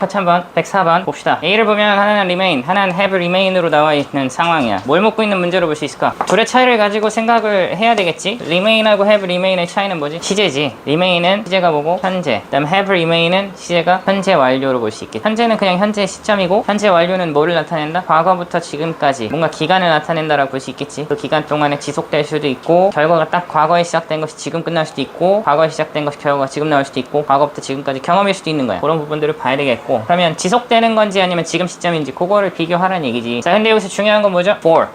같이 한번 104번 봅시다. A를 보면 하나는 remain, 하나는 have remain으로 나와 있는 상황이야. 뭘 묻고 있는 문제로 볼 수 있을까? 둘의 차이를 가지고 생각을 해야 되겠지. remain하고 have remain의 차이는 뭐지? 시제지. remain은 시제가 뭐고 현재. 그다음 have remain은 시제가 현재 완료로 볼 수 있겠지. 현재는 그냥 현재 시점이고 현재 완료는 뭐를 나타낸다? 과거부터 지금까지 뭔가 기간을 나타낸다라고 볼 수 있겠지. 그 기간 동안에 지속될 수도 있고 결과가 딱 과거에 시작된 것이 지금 끝날 수도 있고 과거에 시작된 것이 결과가 지금 나올 수도 있고 과거부터 지금까지 경험일 수도 있는 거야. 그런 부분들을 봐야 되겠고 그러면 지속되는 건지 아니면 지금 시점인지 그거를 비교하라는 얘기지. 자, 근데 여기서 중요한 건 뭐죠? for.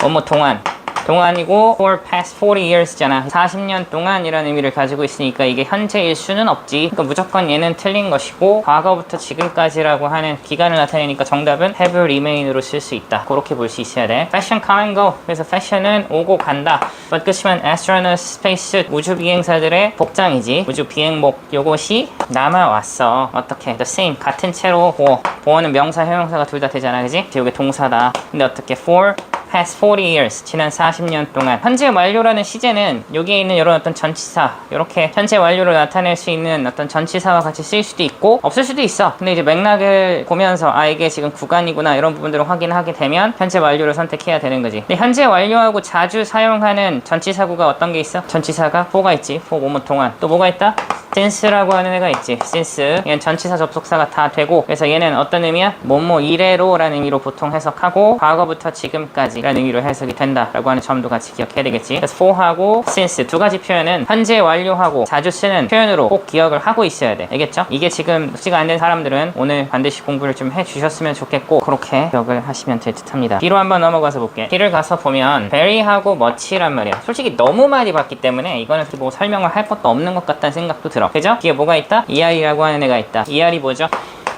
뭐뭐 동안. 동안이고 for past 40 years잖아. 40년 동안이라는 의미를 가지고 있으니까 이게 현재일 수는 없지. 그러니까 무조건 얘는 틀린 것이고 과거부터 지금까지라고 하는 기간을 나타내니까 정답은 have remain으로 쓸 수 있다. 그렇게 볼 수 있어야 돼. fashion come and go. 그래서 fashion은 오고 간다. 그치만 astronaut, spacesuit 우주 비행사들의 복장이지. 우주 비행복 요것이 남아왔어. 어떻게? the same 같은 채로 보어. 보어는 명사, 형용사가 둘 다 되잖아, 그지? 이게 동사다. 근데 어떻게 for past 40 years 지난 40년 동안. 현재 완료라는 시제는 여기에 있는 이런 어떤 전치사 이렇게 현재 완료를 나타낼 수 있는 어떤 전치사와 같이 쓰일 수도 있고 없을 수도 있어. 근데 이제 맥락을 보면서 아 이게 지금 구간이구나 이런 부분들을 확인하게 되면 현재 완료를 선택해야 되는 거지. 근데 현재 완료하고 자주 사용하는 전치사구가 어떤 게 있어? 전치사가 for가 있지. for 뭐뭐 동안. 또 뭐가 있다? Since라고 하는 애가 있지. since. 얘는 전치사 접속사가 다 되고 그래서 얘는 어떤 의미야? 뭐뭐 이래로 라는 의미로 보통 해석하고 과거부터 지금까지 라는 의미로 해석이 된다 라고 하는 점도 같이 기억해야 되겠지. 그래서 for하고 since 두 가지 표현은 현재 완료하고 자주 쓰는 표현으로 꼭 기억을 하고 있어야 돼. 알겠죠? 이게 지금 숙지가 안 된 사람들은 오늘 반드시 공부를 좀 해주셨으면 좋겠고 그렇게 기억을 하시면 될 듯 합니다. B로 한번 넘어가서 볼게. B를 가서 보면 very하고 much란 말이야. 솔직히 너무 많이 봤기 때문에 이거는 뭐 설명을 할 것도 없는 것 같다는 생각도 들어 그죠? 뒤에 뭐가 있다? ER이라고 하는 애가 있다 ER이 뭐죠?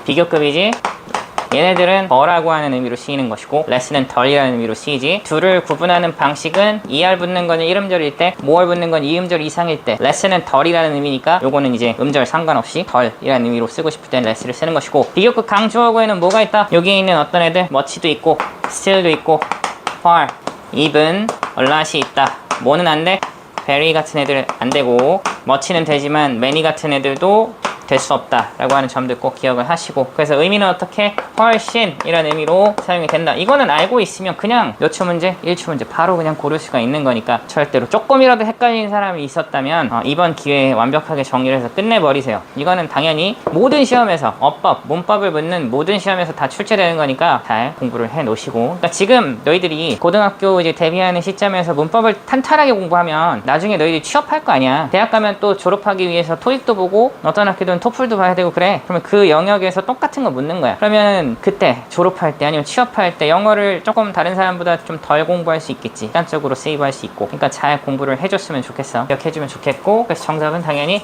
비교급이지 얘네들은 더라고 하는 의미로 쓰이는 것이고 레스는 덜이라는 의미로 쓰이지 둘을 구분하는 방식은 ER 붙는 거는 1음절일 때 more 붙는 건 2음절 이상일 때 레스는 덜이라는 의미니까 요거는 이제 음절 상관없이 덜이라는 의미로 쓰고 싶을 땐 레스를 쓰는 것이고 비교급 강조어구에는 뭐가 있다? 여기에 있는 어떤 애들 much도 있고 still도 있고 far, even, a lot이 있다 뭐는 안 돼? very 같은 애들 안 되고 much는 되지만 many 같은 애들도 될 수 없다 라고 하는 점들 꼭 기억을 하시고 그래서 의미는 어떻게? 훨씬 이라는 의미로 사용이 된다. 이거는 알고 있으면 그냥 몇 초 문제 1초 문제 바로 그냥 고를 수가 있는 거니까 절대로 조금이라도 헷갈리는 사람이 있었다면 어, 이번 기회에 완벽하게 정리를 해서 끝내버리세요. 이거는 당연히 모든 시험에서 어법 문법을 묻는 모든 시험에서 다 출제되는 거니까 잘 공부를 해 놓으시고 그러니까 지금 너희들이 고등학교 이제 데뷔하는 시점에서 문법을 탄탄하게 공부하면 나중에 너희들이 취업할 거 아니야. 대학 가면 또 졸업하기 위해서 토익도 보고 어떤 학교든 토플도 봐야 되고 그래 그러면 그 영역에서 똑같은 거 묻는 거야 그러면 그때 졸업할 때 아니면 취업할 때 영어를 조금 다른 사람보다 좀 덜 공부할 수 있겠지 습관적으로 세이브할 수 있고 그러니까 잘 공부를 해줬으면 좋겠어 기억해주면 좋겠고 그래서 정답은 당연히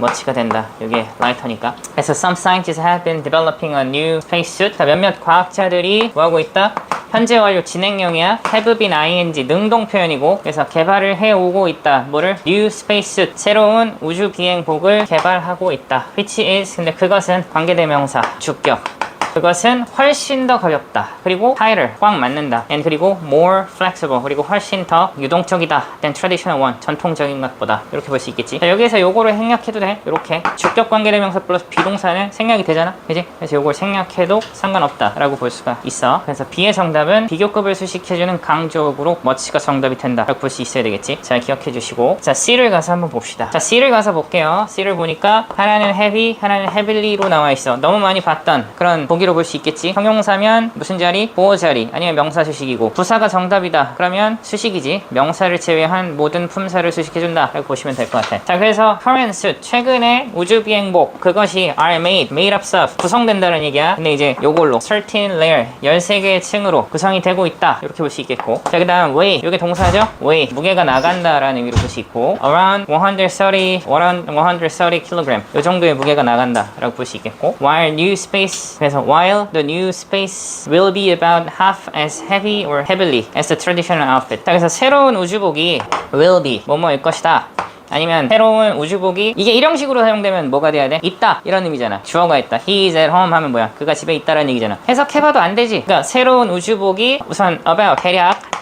머치가 된다. 이게 라이터니까. 그래서 some scientists have been developing a new spacesuit. 자, 몇몇 과학자들이 뭐 하고 있다? 현재 완료 진행형이야. have been ing 능동 표현이고 그래서 개발을 해오고 있다. 뭐를? new spacesuit 새로운 우주 비행복을 개발하고 있다. which is 근데 그것은 관계대명사 주격. 그것은 훨씬 더 가볍다. 그리고 lighter, 꽉 맞는다. and 그리고 more flexible, 그리고 훨씬 더 유동적이다. than traditional one, 전통적인 것보다. 이렇게 볼 수 있겠지. 자, 여기에서 요거를 생략해도 돼. 이렇게. 주격 관계대명사 플러스 비동사는 생략이 되잖아. 그지? 그래서 요걸 생략해도 상관없다. 라고 볼 수가 있어. 그래서 B의 정답은 비교급을 수식해주는 강조어구로 much가 정답이 된다. 라고 볼 수 있어야 되겠지. 잘 기억해 주시고. 자, C를 가서 한번 봅시다. 자, C를 가서 볼게요. C를 보니까 하나는 heavy, 하나는 heavy로 나와 있어. 너무 많이 봤던 그런 보기로 볼 수 있겠지. 형용사면 무슨 자리? 보호 자리. 아니면 명사 수식이고. 부사가 정답이다. 그러면 수식이지. 명사를 제외한 모든 품사를 수식해준다. 라고 보시면 될 것 같아. 자, 그래서 current suit. 최근에 우주 비행복. 그것이 are made, made up stuff. 구성된다는 얘기야. 근데 이제 요걸로 13 layer, 13개의 층으로 구성이 되고 있다. 이렇게 볼 수 있겠고. 자, 그 다음 weigh. 이게 동사죠? weigh. 무게가 나간다 라는 의미로 볼 수 있고. around 130, around 130 kg. 이 정도의 무게가 나간다. 라고 볼 수 있겠고. while new space. 그래서 while the new space will be about half as heavy or heavily as the traditional outfit. 자, 그래서 새로운 우주복이 will be 뭐뭐일 것이다. 아니면 새로운 우주복이 이게 일형식으로 사용되면 뭐가 돼야 돼? 있다 이런 의미잖아 주어가 있다 he is at home 하면 뭐야 그가 집에 있다라는 얘기잖아 해석해봐도 안 되지 그러니까 새로운 우주복이 우선 about 대략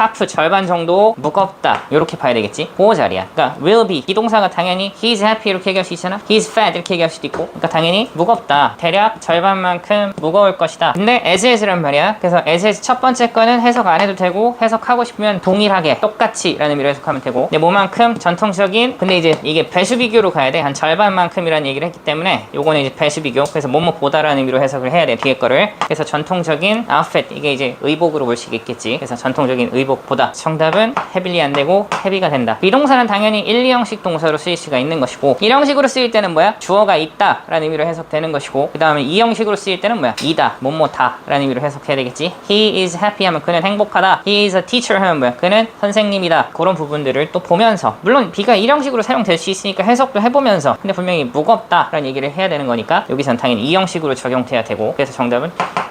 half 절반 정도 무겁다. 이렇게 봐야 되겠지? 보호 자리야. 그러니까 will be. 비동사가 당연히 he's happy 이렇게 얘기할 수 있잖아. he's fat 이렇게 얘기할 수도 있고. 그러니까 당연히 무겁다. 대략 절반만큼 무거울 것이다. 근데 as is란 말이야. 그래서 as is 첫 번째 거는 해석 안 해도 되고 해석하고 싶으면 동일하게 똑같이 라는 의미로 해석하면 되고. 근데 뭐만큼? 전통적인. 근데 이제 이게 배수 비교로 가야 돼. 한 절반만큼이라는 얘기를 했기 때문에 요거는 이제 배수 비교. 그래서 뭐뭐 보다라는 의미로 해석을 해야 돼 뒤에 거를. 그래서 전통적인 outfit 이게 이제 의복으로 볼 수 있겠지. 그래서 전통적인 의복 보다 정답은 heavily 안 되고 heavy가 된다. 비동사는 당연히 1, 2형식 동사로 쓰일 수가 있는 것이고 1형식으로 쓰일 때는 뭐야? 주어가 있다 라는 의미로 해석되는 것이고 그 다음에 2형식으로 쓰일 때는 뭐야? 이다 뭐뭐다 라는 의미로 해석해야 되겠지? He is happy 하면 그는 행복하다. He is a teacher 하면 뭐야? 그는 선생님이다. 그런 부분들을 또 보면서 물론 B가 1형식으로 사용될 수 있으니까 해석도 해보면서 근데 분명히 무겁다 라는 얘기를 해야 되는 거니까 여기선 당연히 2형식으로 적용돼야 되고 그래서 정답은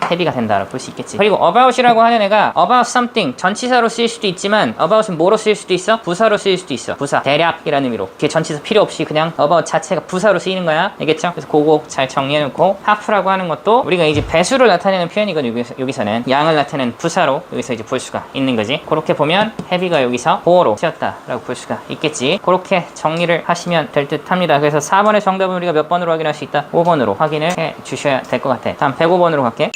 헤비가 된다라고 볼 수 있겠지. 그리고 about이라고 하는 애가 about something 전치사로 쓰일 수도 있지만 about은 뭐로 쓰일 수도 있어? 부사로 쓰일 수도 있어. 부사 대략이라는 의미로. 그게 전치사 필요 없이 그냥 about 자체가 부사로 쓰이는 거야. 알겠죠? 그래서 그거 잘 정리해놓고 half라고 하는 것도 우리가 이제 배수를 나타내는 표현이거든 여기서, 여기서는 양을 나타내는 부사로 여기서 이제 볼 수가 있는 거지. 그렇게 보면 heavy가 여기서 보어로 쓰였다라고 볼 수가 있겠지. 그렇게 정리를 하시면 될 듯 합니다. 그래서 4번의 정답은 우리가 몇 번으로 확인할 수 있다? 5번으로 확인을 해 주셔야 될 것 같아. 다음 105번으로 갈게.